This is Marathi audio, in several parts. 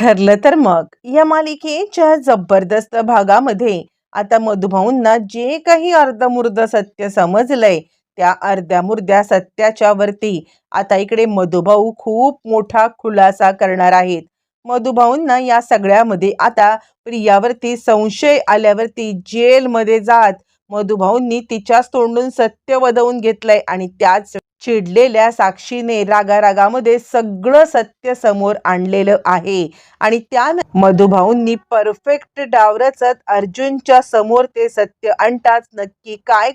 ठरलं तर मग. या मालिकेच्या जबरदस्त भागामध्ये आता मधुभाऊंना जे काही अर्धमुर्द सत्य समजलंय त्या अर्ध्यामुर्ध्या सत्याच्या वरती आता इकडे मधुभाऊ खूप मोठा खुलासा करणार आहेत. मधुभाऊंना या सगळ्यामध्ये आता प्रियावरती संशय आल्यावरती जेलमध्ये जात मधुभाऊंनी तिच्याच तोंडून सत्य वदवून घेतलंय आणि त्याच चिडलेल्या साक्षीने रागारागामध्ये सगळं सत्य समोर आणलेलं आहे. आणि त्या मधुभाऊंनी परफेक्ट डाव रचत अर्जुनच्या समोर ते सत्य आणताच नक्की काय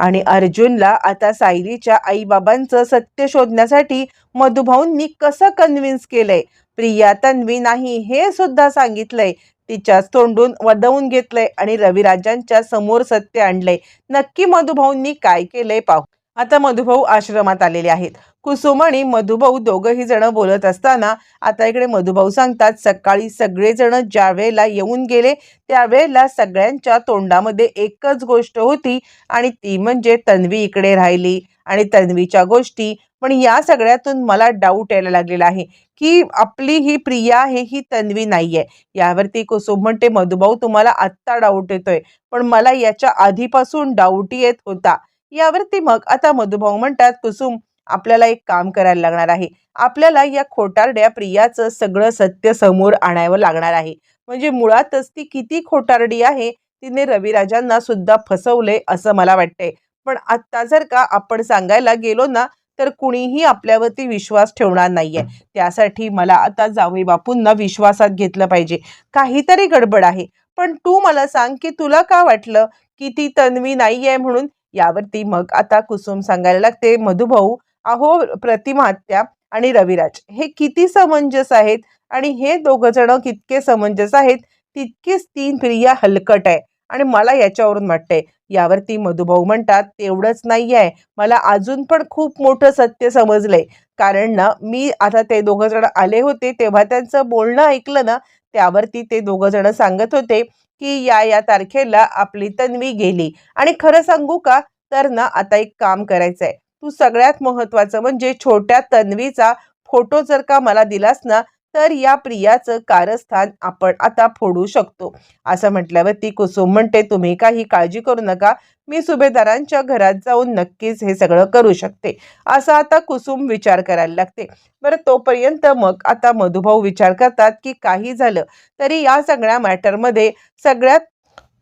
आणि अर्जुनला आता सायलीच्या आईबाबांचं सत्य शोधण्यासाठी मधुभाऊंनी कसं कन्व्हिन्स केलंय? प्रिया तन्वी नाही हे सुद्धा सांगितलंय. तिच्याच तोंडून वदवून घेतलंय आणि रविराजांच्या समोर सत्य आणलंय. नक्की मधुभाऊंनी काय केलंय पाहू. आता मधुभाऊ आश्रमात आलेले आहेत. कुसुम आणि मधुभाऊ दोघंही जण बोलत असताना आता इकडे मधुभाऊ सांगतात सकाळी सगळेजण ज्या वेळेला येऊन गेले त्यावेळेला सगळ्यांच्या तोंडामध्ये एकच गोष्ट होती आणि ती म्हणजे तन्वी इकडे राहिली. आणि तन्वीच्या गोष्टी पण या सगळ्यातून मला डाऊट यायला लागलेला आहे की आपली ही प्रिया आहे ही तन्वी नाहीये. यावरती कुसुम म्हणते मधुभाऊ तुम्हाला आत्ता डाऊट येतोय पण मला याच्या आधीपासून डाऊट येत होता. यावरती मग आता मधुभाऊ म्हणतात कुसुम आपल्याला एक काम करायला लागणार आहे. आपल्याला या खोटारड्या प्रियाचं सगळं सत्य समोर आणावं लागणार आहे. म्हणजे मुळातच ती किती खोटारडी आहे तिने रविराजांना सुद्धा फसवले असं मला वाटतंय. पण आत्ता जर का आपण सांगायला गेलो ना तर कुणीही आपल्यावरती विश्वास ठेवणार नाहीये. त्यासाठी मला आता जावई बापूंना विश्वासात घेतलं पाहिजे. काहीतरी गडबड आहे. पण तू मला सांग की तुला का वाटलं की ती तन्वी नाहीये म्हणून यावरती मग आता कुसुम सांगायला लागते मधुभाऊ अहो प्रतिमाहत्या आणि रविराज हे किती समंजस आहेत आणि हे दोघं जण कितके समंजस आहेत तितकीच तीन प्रिया हलकट आहे आणि मला याच्यावरून वाटतंय. यावरती मधुभाऊ म्हणतात तेवढंच नाही आहे मला अजून पण खूप मोठं सत्य समजलंय. कारण ना मी आता ते दोघं जण आले होते तेव्हा त्यांचं बोलणं ऐकलं ना त्यावरती ते दोघं जण सांगत होते की या या तारखेला आपली तन्वी गेली. आणि खरं सांगू का? तर ना आता एक काम करायचं आहे तू सगळ्यात महत्वाचं म्हणजे छोट्या तन्वीचा फोटो जर का मला दिलास ना तर या प्रियाचं कारस्थान आपण आता फोडू शकतो. असं म्हटल्यावरती कुसुम म्हणते तुम्ही काही काळजी करू नका. मी सुभेदारांच्या घरात जाऊन नक्कीच हे सगळं करू शकते. असं आता कुसुम विचार करायला लागते. बरं तोपर्यंत मग आता मधुभाऊ विचार करतात की काही झालं तरी या सगळ्या मॅटरमध्ये सगळ्यात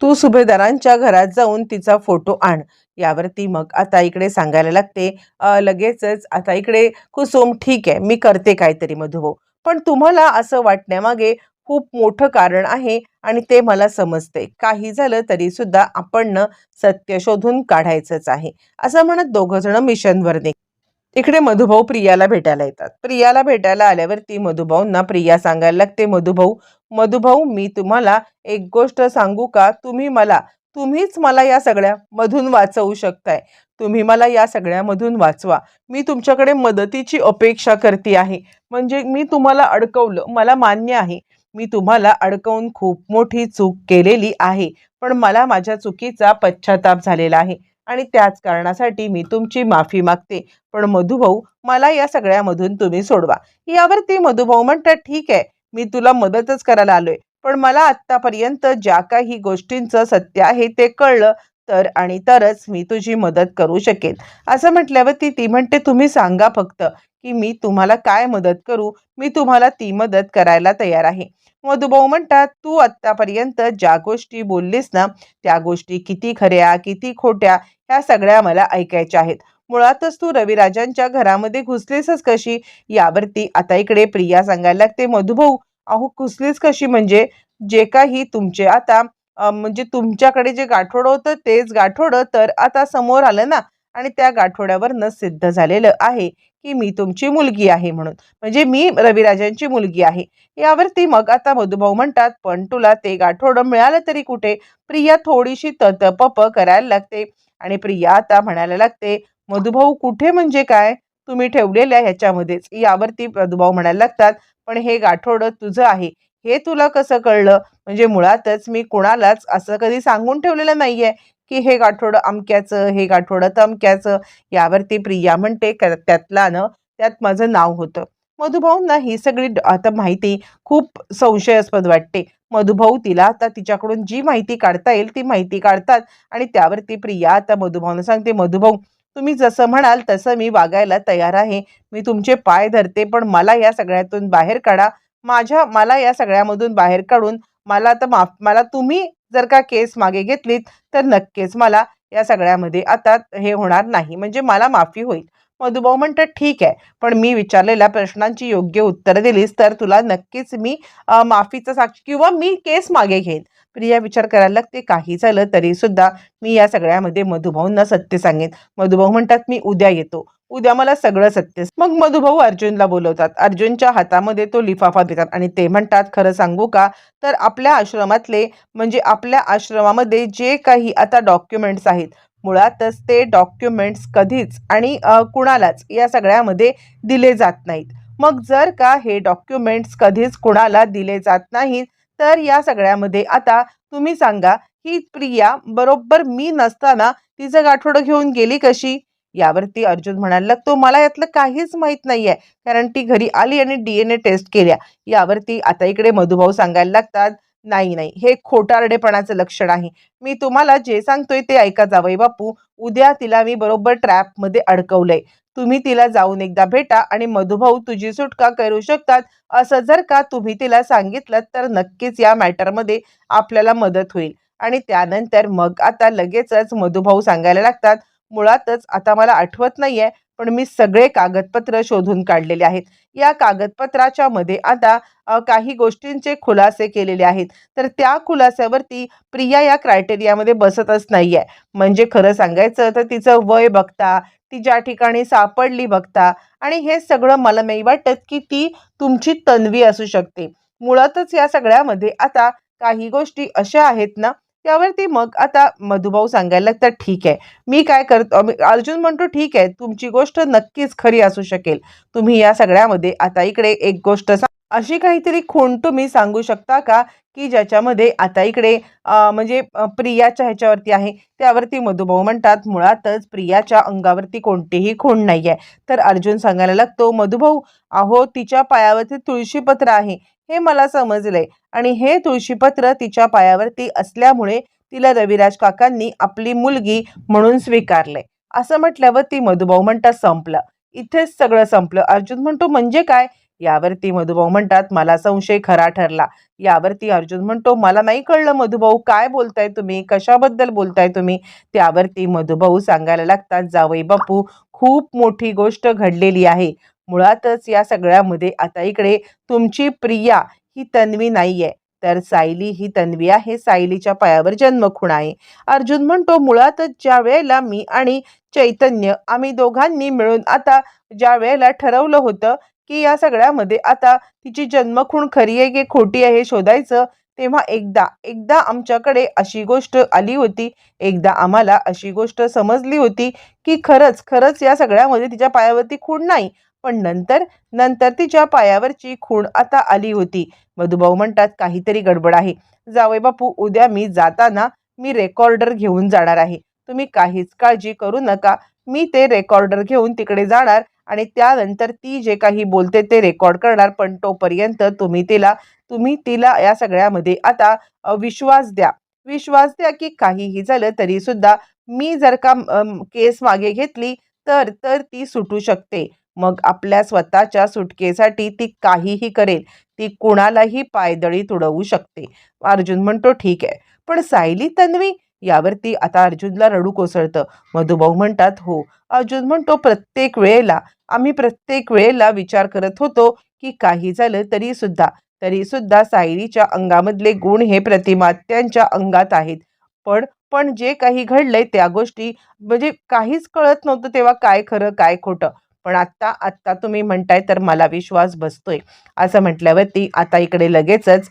तू सुभेदारांच्या घरात जाऊन तिचा फोटो आण. यावरती मग आता इकडे सांगायला लागते लगेचच आता इकडे कुसुम ठीक आहे मी करते काहीतरी मधुभाऊ. पण तुम्हाला असं वाटण्यामागे खूप मोठं कारण आहे आणि ते मला समजते काही झालं तरी सुद्धा आपण सत्य शोधून काढायचंच आहे. असं म्हणत दोघं जण मिशनवर निघ. इकडे मधुभाऊ प्रियाला भेटायला येतात. प्रियाला भेटायला आल्यावरती मधुभाऊंना प्रिया सांगायला लागते मधुभाऊ मधुभाऊ मी तुम्हाला एक गोष्ट सांगू का? तुम्ही मला तुम्हीच मला या सगळ्यामधून वाचवू शकताय. तुम्ही मला या सगळ्यामधून वाचवा. मी तुमच्याकडे मदतीची अपेक्षा करते आहे. म्हणजे मी तुम्हाला अडकवलं मला मान्य आहे. मी तुम्हाला अडकवून खूप मोठी चूक केलेली आहे. पण मला माझ्या चुकीचा पश्चाताप झालेला आहे. आणि त्याच कारणासाठी मी तुमची माफी मागते. पण मधुभाऊ मला या सगळ्यामधून तुम्ही सोडवा. यावरती मधुभाऊ म्हणतात ठीक आहे मी तुला मदतच करायला आलोय. पण मला आत्तापर्यंत ज्या काही गोष्टींचं सत्य आहे ते कळलं तर आणि तरच मी तुझी मदत करू शकेन. असं म्हटल्यावर ती ती म्हणते तुम्ही सांगा फक्त की मी तुम्हाला काय मदत करू? मी तुम्हाला ती मदत करायला तयार आहे. मधुभाऊ म्हणतात तू आत्तापर्यंत ज्या गोष्टी बोललीस ना त्या गोष्टी किती खऱ्या किती खोट्या ह्या सगळ्या मला ऐकायच्या आहेत. मुळातच तू रविराजांच्या घरामध्ये घुसलीसच कशी? यावरती आता इकडे प्रिया सांगायला लागते मधुभाऊ अहो कुसलीच कशी? म्हणजे जे काही तुमचे आता म्हणजे तुमच्याकडे जे गाठोडं होतं तेच गाठोडं तर आता समोर आलं ना आणि त्या गाठोड्यावरनं सिद्ध झालेलं आहे की मी तुमची मुलगी आहे म्हणून. म्हणजे मी रविराजांची मुलगी आहे. यावरती मग आता मधुभाऊ म्हणतात पण तुला ते गाठोडं मिळालं तरी कुठे? प्रिया थोडीशी ततपप करायला लागते. आणि प्रिया आता म्हणायला लागते मधुभाऊ कुठे म्हणजे काय? तुम्ही ठेवलेल्या ह्याच्यामध्येच. यावरती मधुभाऊ म्हणायला लागतात. पण हे गाठोडं तुझं आहे. हे तुला कसं कळलं? म्हणजे मुळातच मी कुणालाच असं कधी सांगून ठेवलेलं नाहीये की हे गाठोडं अमक्याचं हे गाठोडं तमक्याचं यावरती प्रिया म्हणते "क- त्यातला न त्यात माझं नाव होतं. मधुभाऊंना ही सगळी ड- आता माहिती खूप संशयास्पद वाटते. मधुभाऊ तिला आता तिच्याकडून जी माहिती काढता येईल ती माहिती काढतात. आणि त्यावरती प्रिया आता मधुभाऊंना सांगते मधुभाऊ तुम्ही जसं म्हणाल तसं मी वागायला तयार आहे. मी तुमचे पाय धरते पण मला या सगळ्यातून बाहेर काढा. माझ्या मला या सगळ्यामधून बाहेर काढून मला आता माफ मला तुम्ही जर का केस मागे घेतलीत तर नक्कीच मला या सगळ्यामध्ये आता हे होणार नाही. म्हणजे मला माफी होईल. मधुभाऊ म्हणतात ठीक आहे. पण मी विचारलेल्या प्रश्नांची योग्य उत्तरं दिलीस तर तुला नक्कीच मी माफीचं माफीचा साक्ष किंवा मी केस मागे घेईन. प्रिया विचार करायला लागते. काही झालं तरी सुद्धा मी या सगळ्यामध्ये मधुभाऊंना सत्य सांगेन. मधुभाऊ म्हणतात मी उद्या येतो. उद्या मला सगळं सत्य मग मधुभाऊ अर्जुनला बोलवतात. अर्जुनच्या हातामध्ये तो लिफाफा देतात आणि ते म्हणतात खरं सांगू का? तर आपल्या आश्रमातले म्हणजे आपल्या आश्रमामध्ये जे काही आता डॉक्युमेंट्स आहेत मुळातच ते डॉक्युमेंट्स कधीच आणि कुणालाच या सगळ्यामध्ये दिले जात नाहीत. मग जर का हे डॉक्युमेंट्स कधीच कुणाला दिले जात नाहीत तर या सगळ्यामध्ये आता तुम्ही सांगा ही प्रिया बरोबर मी नसताना तिचं गाठोडं घेऊन गेली कशी? यावरती अर्जुन म्हणायला लागतो मला यातलं काहीच माहीत नाहीये कारण ती घरी आली आणि डीएनए टेस्ट केल्या. यावरती आता इकडे मधुभाऊ सांगायला लागतात नाही नाही हे खोटारडेपणाचं लक्षण आहे. मी तुम्हाला जे सांगतोय ते ऐका जावई बापू. उद्या तिला मी बरोबर ट्रॅपमध्ये अडकवलंय. तुम्ही तिला जाऊन एकदा भेटा आणि मधुभाऊ तुझी सुटका करू शकतात असं जर का तुम्ही तिला सांगितलं तर नक्कीच या मॅटरमध्ये आपल्याला मदत होईल. आणि त्यानंतर मग आता लगेचच मधुभाऊ सांगायला लागतात मुळातच आता मला आठवत नाहीये पण मी सगळे कागदपत्र शोधून काढलेले आहेत. या कागदपत्राच्या मध्ये आता काही गोष्टींचे खुलासे केलेले आहेत. तर त्या खुलास्यावरती प्रिया या क्रायटेरियामध्ये बसतच नाहीये. म्हणजे खरं सांगायचं तर तिचं वय बघता ती ज्या ठिकाणी सापडली बघता आणि हे सगळं मला नाही वाटत की ती तुमची तन्वी असू शकते. मुळातच या सगळ्यामध्ये आता काही गोष्टी अशा आहेत ना त्यावरती मग आता मधुभाऊ सांगायला लागतात ठीक आहे मी काय करतो अर्जुन म्हणतो ठीक आहे तुमची गोष्ट नक्कीच खरी असू शकेल. तुम्ही या सगळ्यामध्ये आता इकडे एक गोष्ट सांग अशी काहीतरी खूण तुम्ही सांगू शकता का? की ज्याच्यामध्ये आता इकडे म्हणजे प्रियाच्या ह्याच्यावरती आहे. त्यावरती मधुभाऊ म्हणतात मुळातच प्रियाच्या अंगावरती कोणतीही खूण नाही आहे तर अर्जुन सांगायला लागतो मधुभाऊ अहो तिच्या पायावरती तुळशीपत्र आहे. हे मला समजलंय. आणि हे तुळशीपत्र तिच्या पायावरती असल्यामुळे तिला रविराज काकांनी आपली मुलगी म्हणून स्वीकारले असं म्हटल्यावर ती मधुभाऊ म्हणतात संपलं. इथेच सगळं संपलं. अर्जुन म्हणतो म्हणजे काय? यावरती मधुभाऊ म्हणतात मला संशय खरा ठरला. यावरती अर्जुन म्हणतो मला नाही कळलं मधुभाऊ काय बोलताय तुम्ही? कशाबद्दल बोलताय तुम्ही? त्यावरती मधुभाऊ सांगायला लागतात जावई बापू खूप मोठी गोष्ट घडलेली आहे. मुळातच या सगळ्यामध्ये आता इकडे तुमची प्रिया ही तन्वी नाहीये. तर सायली ही तन्वी आहे. सायलीच्या पायावर जन्मखूण आहे. अर्जुन म्हणतो मुळातच ज्या वेळेला मी आणि चैतन्य आम्ही दोघांनी मिळून आता ज्या वेळेला ठरवलं होतं की या सगळ्यामध्ये आता तिची जन्मखूण खरी आहे की खोटी आहे हे शोधायचं तेव्हा एकदा एकदा आमच्याकडे अशी गोष्ट आली होती एकदा आम्हाला अशी गोष्ट समजली होती की खरंच खरंच या सगळ्यामध्ये तिच्या पायावरती खूण नाही पण नंतर नंतर तिच्या पायावरची खूण आता आली होती. मधुभाऊ म्हणतात काहीतरी गडबड आहे. जावे बापू उद्या मी जाताना मी रेकॉर्डर घेऊन जाणार आहे. तुम्ही काहीच काळजी करू नका. मी ते रेकॉर्डर घेऊन तिकडे जाणार आणि त्यानंतर ती जे काही बोलते ते रेकॉर्ड करणार पण तोपर्यंत तुम्ही तिला तुम्ही तिला या सगळ्यामध्ये आता विश्वास द्या. विश्वास द्या की काहीही झालं तरी सुद्धा मी जर का केस मागे घेतली तर तर ती सुटू शकते. मग आपल्या स्वतःच्या सुटकेसाठी ती काहीही करेल. ती कुणालाही पायदळी तुडवू शकते. अर्जुन म्हणतो ठीक आहे. पण सायली तन्वी यावरती आता अर्जुनला रडू कोसळतं. मधुभाऊ म्हणतात हो. अर्जुन म्हणतो प्रत्येक वेळेला आम्ही प्रत्येक वेळेला विचार करत होतो की काही झालं तरी सुद्धा तरी सुद्धा सायरीच्या अंगामधले गुण हे प्रतिमात्यांच्या अंगात आहेत. पण पण जे काही घडलंय त्या गोष्टी म्हणजे काहीच कळत नव्हतं तेव्हा काय खरं काय खोटं. पण आत्ता आत्ता तुम्ही म्हणताय तर मला विश्वास बसतोय. असं म्हटल्यावरती आता इकडे लगेचच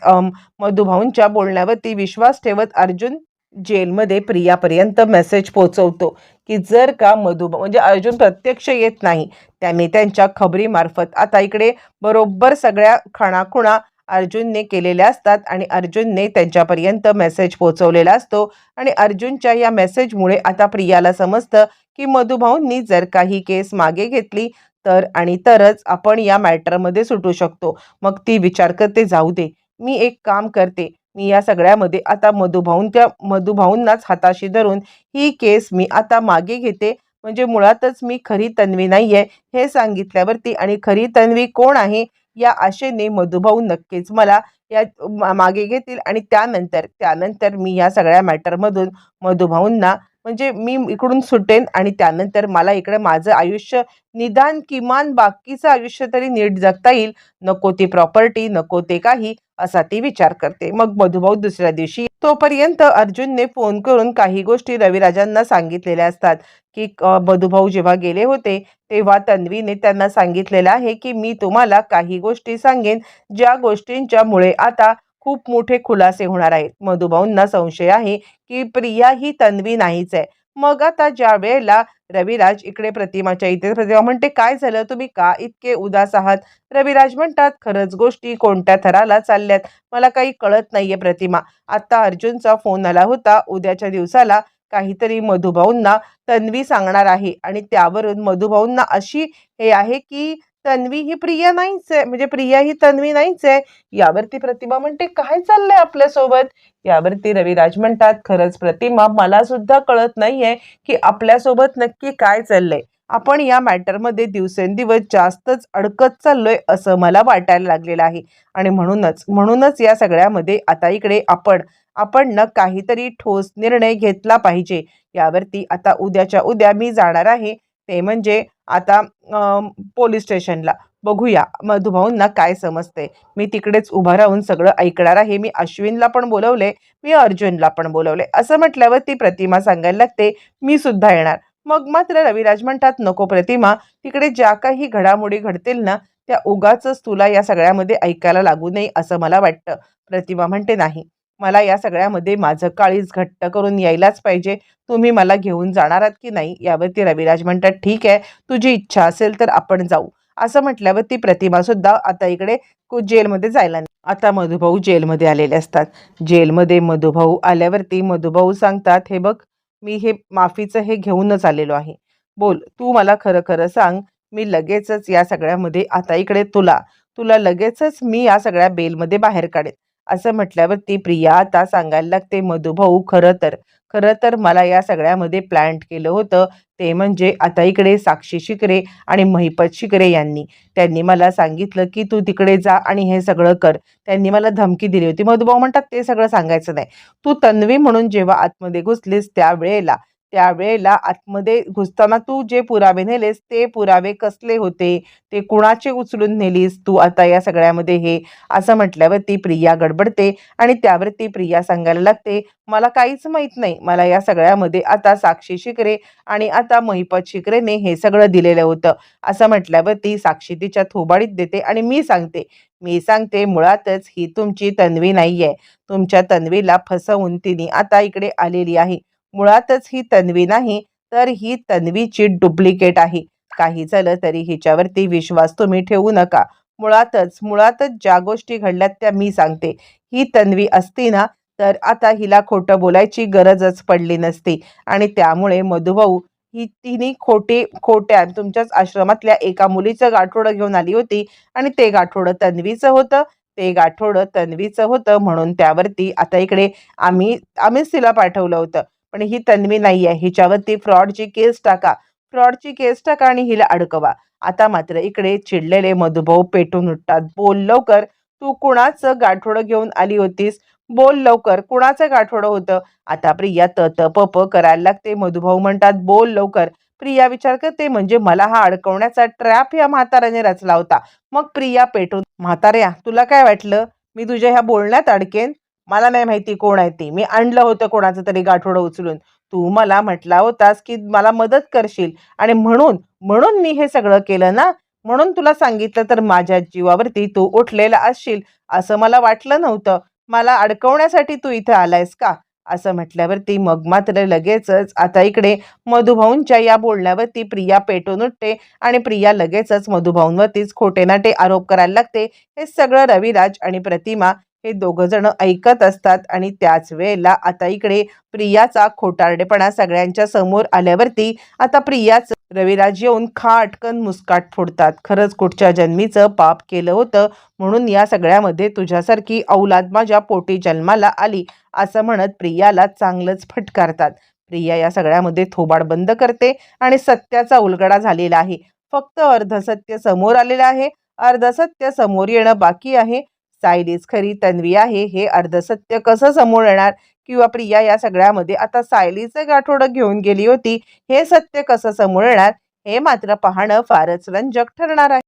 मधुभाऊंच्या बोलण्यावरती विश्वास ठेवत अर्जुन जेलमध्ये प्रियापर्यंत मेसेज पोचवतो की जर का मधु म्हणजे अर्जुन प्रत्यक्ष येत नाही त्यांनी त्यांच्या खबरीमार्फत आता इकडे बरोबर सगळ्या खणाखुणा अर्जुनने केलेल्या असतात आणि अर्जुनने त्यांच्यापर्यंत मेसेज पोचवलेला असतो आणि अर्जुनच्या या मेसेजमुळे आता प्रियाला समजतं की मधुभाऊंनी जर काही केस मागे घेतली तर आणि तरच आपण या मॅटरमध्ये सुटू शकतो. मग ती विचार करते जाऊ दे मी एक काम करते मी या सगळ्यामध्ये आता मधुभाऊन त्या मधुभाऊंनाच हाताशी धरून ही केस मी आता मागे घेते. म्हणजे मुळातच मी खरी तन्वी नाही आहे हे सांगितल्यावरती आणि खरी तन्वी कोण आहे या आशेने मधुभाऊ नक्कीच मला या मा- मागे घेतील आणि त्यानंतर त्यानंतर मी या सगळ्या मॅटरमधून मधुभाऊंना म्हणजे मी इकडून सुटेन आणि त्यानंतर मला इकडे माझं आयुष्य निदान किमान बाकीचं आयुष्य तरी नीट जगता येईल. नको ती प्रॉपर्टी नको ते काही असा ती विचार करते. मग मधुभाऊ दुसऱ्या दिवशी तोपर्यंत अर्जुनने फोन करून काही गोष्टी रविराजांना सांगितलेल्या असतात. की मधुभाऊ जेव्हा गेले होते तेव्हा तन्वीने त्यांना सांगितलेलं आहे की मी तुम्हाला काही गोष्टी सांगेन. ज्या गोष्टींच्यामुळे आता खूप मोठे खुलासे होणार आहेत. मधुभाऊंना संशय आहे की प्रिया ही तन्वी नाहीच आहे. मग आता ज्या वेळेला रविराज इकडे प्रतिमाच्या इथे प्रतिमा म्हणते काय झालं? तुम्ही का इतके उदास आहात? रविराज म्हणतात खरंच गोष्टी कोणत्या थराला चालल्यात? मला काही कळत नाहीये प्रतिमा. आता अर्जुनचा फोन आला होता. उद्याच्या दिवसाला काहीतरी मधुभाऊंना तन्वी सांगणार आहे आणि त्यावरून मधुभाऊंना अशी हे आहे की तन्वी ही प्रिया नाहीच आहे. म्हणजे प्रिया ही तन्वी नाहीच आहे. यावरती प्रतिमा म्हणते काय चाललंय आपल्यासोबत? यावरती रविराज म्हणतात खरंच प्रतिमा मला सुद्धा कळत नाहीये की आपल्यासोबत नक्की काय चाललंय. आपण या मॅटरमध्ये दिवसेंदिवस जास्तच अडकत चाललोय असं मला वाटायला लागलेलं आहे. आणि म्हणूनच म्हणूनच या सगळ्यामध्ये आता इकडे आपण आपण न काहीतरी ठोस निर्णय घेतला पाहिजे. यावरती आता उद्याच्या उद्या मी जाणार आहे. ते म्हणजे आता पोलीस स्टेशनला. बघूया मधुभाऊंना काय समजते. मी तिकडेच उभा राहून सगळं ऐकणार आहे. मी अश्विनला पण बोलवले मी अर्जुनला पण बोलवले. असं म्हटल्यावर ती प्रतिमा सांगायला लागते मी सुद्धा येणार. मग मात्र रविराज म्हणतात नको प्रतिमा तिकडे ज्या काही घडामोडी घडतील ना त्या उगाच तुला या सगळ्यामध्ये ऐकायला लागू नये असं मला वाटतं. प्रतिमा म्हणते नाही. मला या सगळ्यामध्ये माझं काळीज घट्ट करून यायलाच पाहिजे. तुम्ही मला घेऊन जाणार आहात की नाही यावरती रविराज म्हणतात ठीक आहे तुझी इच्छा असेल तर आपण जाऊ. असं म्हटल्यावर ती प्रतिमा सुद्धा आता इकडे कु- जेलमध्ये जायला नाही. आता मधुभाऊ जेलमध्ये आलेले असतात. जेलमध्ये मधुभाऊ आल्यावरती मधुभाऊ सांगतात हे बघ मी हे माफीचं हे घेऊनच आलेलो आहे. बोल तू मला खरं खरं सांग मी लगेचच या सगळ्यामध्ये आता इकडे तुला तुला लगेचच मी या सगळ्या बेलमध्ये बाहेर काढेन. असं म्हटल्यावर ती प्रिया आता सांगायला लागते मधुभाऊ खरं तर खरं तर मला या सगळ्यामध्ये प्लॅन्ट केलं होतं. ते म्हणजे आता इकडे साक्षी शिकरे आणि महिपत शिकरे यांनी. त्यांनी मला सांगितलं की तू तिकडे जा आणि हे सगळं कर. त्यांनी मला धमकी दिली होती. मधुभाऊ म्हणतात ते सगळं सांगायचं नाही. तू तन्वी म्हणून जेव्हा आतमध्ये घुसलीस त्यावेळेला त्यावेळेला आतमध्ये घुसताना तू जे पुरावे नेलेस ते पुरावे कसले होते? ते कुणाचे उचलून नेलीस तू आता या सगळ्यामध्ये हे? असं म्हटल्यावर ती प्रिया गडबडते आणि त्यावर ती प्रिया सांगायला लागते मला काहीच माहीत नाही. मला या सगळ्यामध्ये आता साक्षी शिकरे आणि आता महिपत शिकरेने हे सगळं दिलेलं होतं. असं म्हटल्यावर ती साक्षी तिच्या थोबाडीत देते आणि मी सांगते मी सांगते मुळातच ही तुमची तन्वी नाही आहे तुमच्या तन्वीला फसवून तिने आता इकडे आलेली आहे. मुळातच ही तन्वी नाही तर ही तन्वीची डुप्लिकेट आहे. काही झालं तरी हिच्यावरती विश्वास तुम्ही ठेवू नका. मुळातच मुळातच ज्या गोष्टी घडल्यात त्या मी सांगते. ही तन्वी असती ना तर आता हिला खोटं बोलायची गरजच पडली नसती. आणि त्यामुळे मधुभाऊ ही तिने खोटे खोट्या तुमच्याच आश्रमातल्या एका मुलीचं गाठोडं घेऊन आली होती. आणि ते गाठोडं तन्वीचं होतं. ते गाठोडं तन्वीचं होतं म्हणून त्यावरती आता इकडे आम्ही आम्हीच तिला पाठवलं होतं. पण ही तन्वी नाही आहे. हिच्यावरती फ्रॉडची केस टाका. फ्रॉडची केस टाका आणि हिला अडकवा. आता मात्र इकडे चिडलेले मधुभाऊ पेटून उठतात. बोल लवकर. तू कुणाचं गाठोडं घेऊन आली होतीस? बोल लवकर. कुणाचं गाठोडं होतं? आता प्रिया त त प प करायला लागते. मधुभाऊ म्हणतात बोल लवकर. प्रिया विचार करते म्हणजे मला हा अडकवण्याचा ट्रॅप या म्हाताऱ्याने रचला होता. मग प्रिया पेटून म्हाताऱ्या तुला काय वाटलं? मी तुझ्या ह्या बोलण्यात अडकेन? मला नाही माहिती कोण आहे ती. मी आणलं होतं कोणाचं तरी गाठोडं उचलून. तू मला म्हटला होतास की मला मदत करशील. आणि म्हणून म्हणून मी हे सगळं केलं ना? म्हणून तुला सांगितलं तर माझ्या जीवावरती तू उठलेला असशील. असं मला वाटलं नव्हतं. मला अडकवण्यासाठी तू इथं आलायस का? असं म्हटल्यावरती मग मात्र लगेचच आता इकडे मधुभाऊंच्या या बोलण्यावरती प्रिया पेटून उठते आणि प्रिया लगेचच मधुभाऊंवरतीच खोटे नाटे आरोप करायला लागते. हे सगळं रविराज आणि प्रतिमा हे दोघं जण ऐकत असतात आणि त्याच वेळेला आता इकडे प्रियाचा खोटारडेपणा सगळ्यांच्या समोर आल्यावरती आता प्रियाच रविराज येऊन खाटकन मुस्काट फोडतात. खरंच कुठच्या जन्मीचं पाप केलं होतं म्हणून या सगळ्यामध्ये तुझ्यासारखी औलाद माझ्या पोटी जन्माला आली असं म्हणत प्रियाला चांगलंच फटकारतात. प्रिया या सगळ्यामध्ये थोबाड बंद करते आणि सत्याचा उलगडा झालेला आहे. फक्त अर्धसत्य समोर आलेलं आहे. अर्धसत्य समोर येणं बाकी आहे. सायलीच खरी तन्वी आहे हे अर्धसत्य कसं समोर येणार? किंवा प्रिया या सगळ्यामध्ये आता सायलीचं गाठोडं घेऊन गेली होती. हे सत्य कसं समोर येणार? हे मात्र पाहणं फारच रंजक ठरणार आहे.